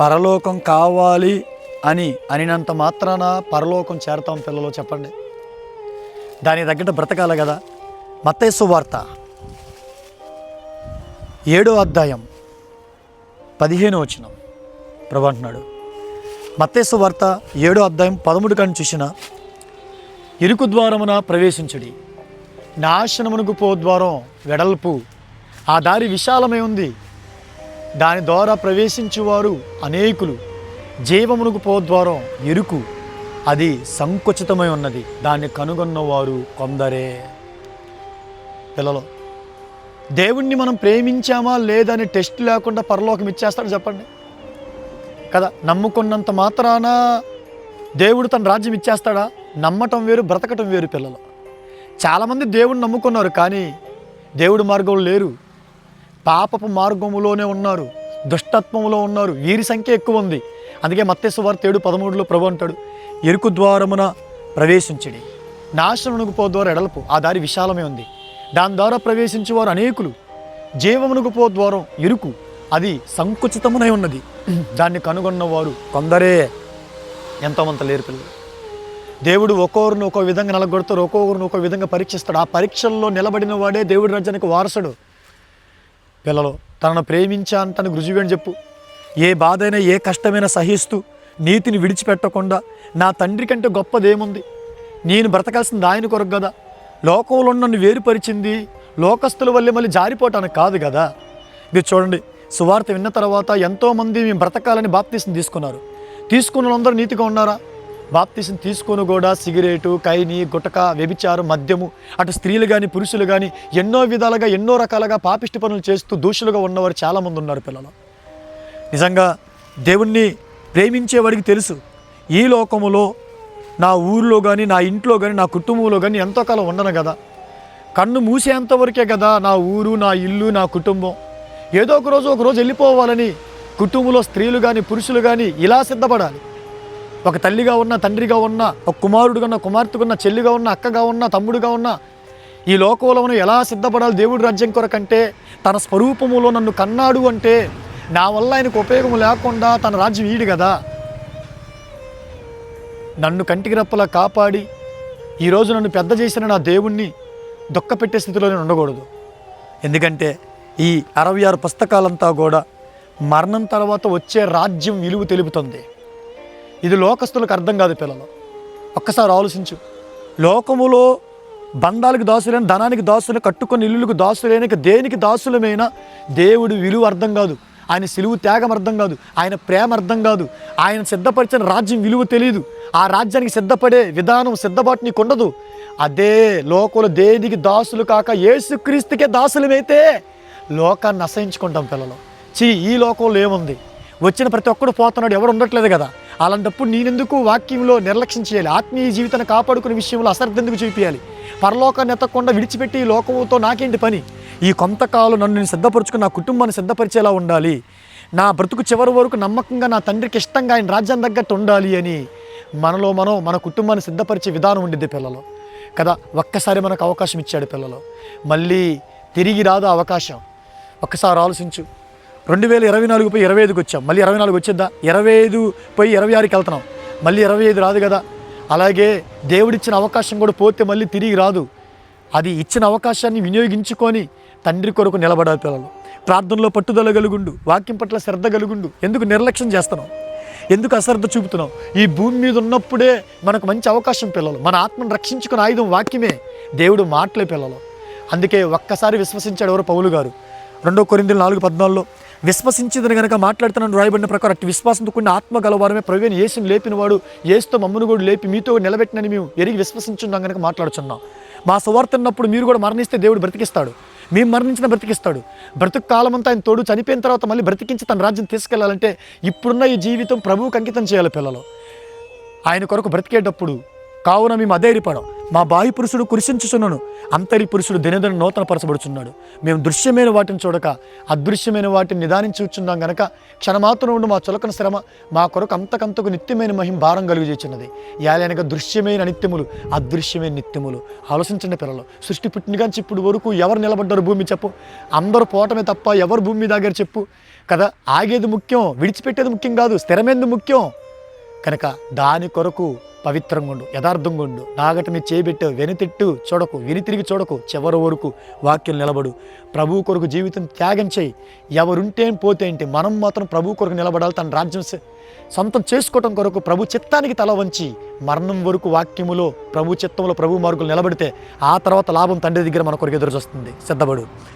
పరలోకం కావాలి అని అనినంత మాత్రాన పరలోకం చేరతాం పిల్లలు చెప్పండి. దాని తగ్గట్టు బ్రతకాలి కదా. మత్తేసు వార్త. ఏడో అధ్యాయం పదిహేను వచనం. ప్రభు అంటున్నాడు మత్తేసు వార్త ఏడో అధ్యాయం పదమూడు కానీ చూసిన ఇరుకు ద్వారమున ప్రవేశించుడి. నాశనమునకు పో ద్వారం వెడల్పు. ఆ దారి విశాలమై ఉంది. దాని ద్వారా ప్రవేశించువారు అనేకులు. జీవమునకు పోద్వారం ఎరుకు. ఇరుకు అది సంకుచితమై ఉన్నది. దాన్ని కనుగొన్నవారు కొందరే. పిల్లలు దేవుణ్ణి మనం ప్రేమించామా లేదని టెస్ట్ లేకుండా పరలోకం ఇచ్చేస్తాడు చెప్పండి. కదా నమ్ముకున్నంత మాత్రాన దేవుడు తన రాజ్యం ఇచ్చేస్తాడా? నమ్మటం వేరు బ్రతకటం వేరు పిల్లలు. చాలామంది దేవుడిని నమ్ముకున్నారు కానీ దేవుడి మార్గంలో లేరు. పాపపు మార్గములోనే ఉన్నారు. దుష్టత్వంలో ఉన్నారు. వీరి సంఖ్య ఎక్కువ ఉంది అందుకే మత్తేసు వార్త ఏడు పదమూడులో ప్రభు అంటాడు ఎరుకు ద్వారమున ప్రవేశించడి. నాశనమునకు పో ద్వారా ఎడలపు. ఆ దారి విశాలమే ఉంది. దాని ద్వారా ప్రవేశించేవారు అనేకులు. జీవమునకు పో ద్వారం ఇరుకు అది సంకుచితమునై ఉన్నది. దాన్ని కనుగొన్నవారు కొందరే. ఎంతోమంత లేరు పిల్లలు. దేవుడు ఒక్కొక్కరిని ఒక్కో విధంగా నలగొడతారు ఒక్కొక్కరిని ఒక్కో విధంగా పరీక్షిస్తాడు. ఆ పరీక్షల్లో నిలబడిన వాడే దేవుడి రాజ్యానికి వారసుడు. పిల్లలు తనను ప్రేమించా గురుజువేణి చెప్పు. ఏ బాధైనా ఏ కష్టమైనా సహిస్తూ నీతిని విడిచిపెట్టకుండా నా తండ్రి కంటే గొప్పదేముంది? నేను బ్రతకాల్సింది ఆయన కొరకు కదా లోకంలో నన్ను వేరుపరిచింది లోకస్తుల వల్లే మళ్ళీ జారిపోవటానికి కాదు కదా మీరు చూడండి సువార్త విన్న తర్వాత ఎంతోమంది మేము బ్రతకాలని బాప్తీసం తీసుకున్నారు. తీసుకున్న వాళ్ళందరూ నీతిగా ఉన్నారా? బాప్తిసం తీసుకొని కూడా సిగరెటు కైని గుటక వ్యభిచారం మద్యము అటు స్త్రీలు కానీ పురుషులు కానీ ఎన్నో విధాలుగా ఎన్నో రకాలుగా పాపిష్టి పనులు చేస్తూ దూషులుగా ఉన్నవారు చాలామంది ఉన్నారు పిల్లలు. నిజంగా దేవుణ్ణి ప్రేమించేవాడికి తెలుసు. ఈ లోకములో నా ఊర్లో కానీ నా ఇంట్లో కానీ నా కుటుంబంలో కానీ ఎంతో కాలం ఉండను కదా. కన్ను మూసేంతవరకే కదా నా ఊరు నా ఇల్లు నా కుటుంబం. ఏదో ఒక రోజు ఒక రోజు వెళ్ళిపోవాలని కుటుంబంలో స్త్రీలు కానీ పురుషులు కానీ ఇలా సిద్ధపడాలి. ఒక తల్లిగా ఉన్న తండ్రిగా ఉన్న ఒక కుమారుడుగా ఉన్న కుమార్తెగా చెల్లిగా ఉన్న అక్కగా ఉన్న తమ్ముడుగా ఉన్న ఈ లోకంలో మనం ఎలా సిద్ధపడాలి దేవుడి రాజ్యం కొరకంటే తన స్వరూపములో నన్ను కన్నాడు అంటే నా వల్ల ఆయనకు ఉపయోగం లేకుండా తన రాజ్యం ఈడు కదా. నన్ను కంటికి రప్పలా కాపాడి ఈరోజు నన్ను పెద్ద చేసిన నా దేవుణ్ణి దుఃఖపెట్టే స్థితిలో నేను ఉండకూడదు. ఎందుకంటే ఈ అరవై ఆరు పుస్తకాలంతా కూడా మరణం తర్వాత వచ్చే రాజ్యం విలువ తెలుపుతుంది. ఇది లోకస్తులకు అర్థం కాదు పిల్లలు. ఒక్కసారి ఆలోచించు. లోకములో బంధాలకు దాసులైన ధనానికి దాసులు కట్టుకొని ఇల్లులకు దాసులైన దేనికి దాసులమైన దేవుడి విలువ అర్థం కాదు. ఆయన సిలువు త్యాగం అర్థం కాదు. ఆయన ప్రేమ అర్థం కాదు. ఆయన సిద్ధపరిచిన రాజ్యం విలువ తెలియదు ఆ రాజ్యానికి సిద్ధపడే విధానం సిద్ధపాటు నీకు ఉండదు. అదే లోకలు దేనికి దాసులు కాక ఏసుక్రీస్తుకే దాసులమైతే లోకాన్ని అసహించుకుంటాం పిల్లలు. చీ ఈ లోకంలో ఏముంది? వచ్చిన ప్రతి ఒక్కడు పోతున్నాడు. ఎవరు ఉండట్లేదు కదా. అలాంటప్పుడు నేనెందుకు వాక్యంలో నిర్లక్ష్యం చేయాలి? ఆత్మీయ జీవితాన్ని కాపాడుకునే విషయంలో అశ్రద్ధ ఎందుకు చూపించాలి పరలోకాన్ని ఎత్తకుండా విడిచిపెట్టి ఈ లోకంతో నాకేంటి పని? ఈ కొంతకాలం నన్ను నేను సిద్ధపరచుకుని నా కుటుంబాన్ని సిద్ధపరిచేలా ఉండాలి. నా బ్రతుకు చివరి వరకు నమ్మకంగా నా తండ్రికి ఇష్టంగా ఆయన రాజ్యం తగ్గట్టు ఉండాలి అని మనలో మనం మన కుటుంబాన్ని సిద్ధపరిచే విధానం ఉండిద్ది పిల్లలు. కదా? ఒక్కసారి మనకు అవకాశం ఇచ్చాడు పిల్లలు. మళ్ళీ తిరిగి రాదు అవకాశం. ఒక్కసారి ఆలోచించు. రెండు వేల ఇరవై నాలుగు పోయి ఇరవై ఐదుకి వచ్చాం. మళ్ళీ ఇరవై నాలుగు వచ్చిద్దా? ఇరవై ఐదు పోయి ఇరవై ఆరుకి వెళ్తున్నాం. మళ్ళీ ఇరవై ఐదు రాదు కదా? అలాగే దేవుడిచ్చిన అవకాశం కూడా పోతే మళ్ళీ తిరిగి రాదు. అది ఇచ్చిన అవకాశాన్ని వినియోగించుకొని తండ్రి కొరకు నిలబడాలి పిల్లలు. ప్రార్థనలో పట్టుదల కలుగుండు వాక్యం పట్ల శ్రద్ధ కలుగుండు. ఎందుకు నిర్లక్ష్యం చేస్తున్నాం? ఎందుకు అశ్రద్ధ చూపుతున్నాం? ఈ భూమి మీద ఉన్నప్పుడే మనకు మంచి అవకాశం పిల్లలు. మన ఆత్మను రక్షించుకునే ఆయుధం వాక్యమే. దేవుడు మాటలే పిల్లలు. అందుకే ఒక్కసారి విశ్వసించాడు ఎవరు? పౌలు గారు. రెండో కొరిందులు నాలుగు పద్నాలుగులో విశ్వసించిందని కనుక మాట్లాడుతున్నాను రాయబడిన ప్రకారం అట్టి విశ్వాసంతో కూడిన ఆత్మ గలవారమే ప్రవీణ యేసుని లేపినవాడు ఏసుతో మమ్మను కూడా లేపి మీతో నిలబెట్టినని మేము ఎరిగి విశ్వసించున్నాం కనుక మాట్లాడుచున్నాం. మా సువార్త ఉన్నప్పుడు మీరు కూడా మరణిస్తే దేవుడు బ్రతికిస్తాడు. మేము మరణించిన బ్రతికిస్తాడు. బ్రతుకు కాలం అంతా ఆయన తోడు చనిపోయిన తర్వాత మళ్ళీ బ్రతికించి తన రాజ్యం తీసుకెళ్ళాలంటే ఇప్పుడున్న ఈ జీవితం ప్రభువుకి అంకితం చేయాలి పిల్లలు. ఆయన కొరకు బ్రతికేటప్పుడు కావున మేము అధైర్యపడం మా బాహ్య పురుషుడు కురిసించుచున్నాను అంతరి పురుషుడు దినదిన నూతన పరచబడుచున్నాడు మేము దృశ్యమైన వాటిని చూడక అదృశ్యమైన వాటిని నిదానించుచున్నాం గనక క్షణమాత్రం ఉండి మా చులకన శ్రమ మా కొరకు అంతకంతకు నిత్యమైన మహిమ భారం కలుగజేస్తున్నది యాలనక దృశ్యమైన నిత్యములు అదృశ్యమైన నిత్యములు. ఆలోచించండి పిల్లలు సృష్టి పుట్టినగాంచి ఇప్పుడు వరకు ఎవరు నిలబడ్డారు భూమి చెప్పు? అందరూ పోవటమే తప్ప ఎవరు భూమి దగ్గర చెప్పు? కదా ఆగేది ముఖ్యం విడిచిపెట్టేది ముఖ్యం కాదు స్థిరమైనది ముఖ్యం. కనుక దాని కొరకు పవిత్రంగా ఉండు యథార్థంగా ఉండు నాగటిని చేపెట్టు వెనుతిట్టు చూడకు విని తిరిగి చూడకు చివరి వరకు వాక్యం నిలబడు. ప్రభు కొరకు జీవితం త్యాగం చేయి. ఎవరుంటే పోతే ఏంటి? మనం మాత్రం ప్రభు కొరకు నిలబడాలి తన రాజ్యం సొంతం చేసుకోవటం కొరకు ప్రభు చిత్తానికి తల వంచి మరణం వరకు వాక్యములో ప్రభు చిత్తంలో ప్రభు మార్గులు నిలబడితే ఆ తర్వాత లాభం తండ్రి దగ్గర మన కొరకు ఎదురు చూస్తుంది. సిద్ధపడు.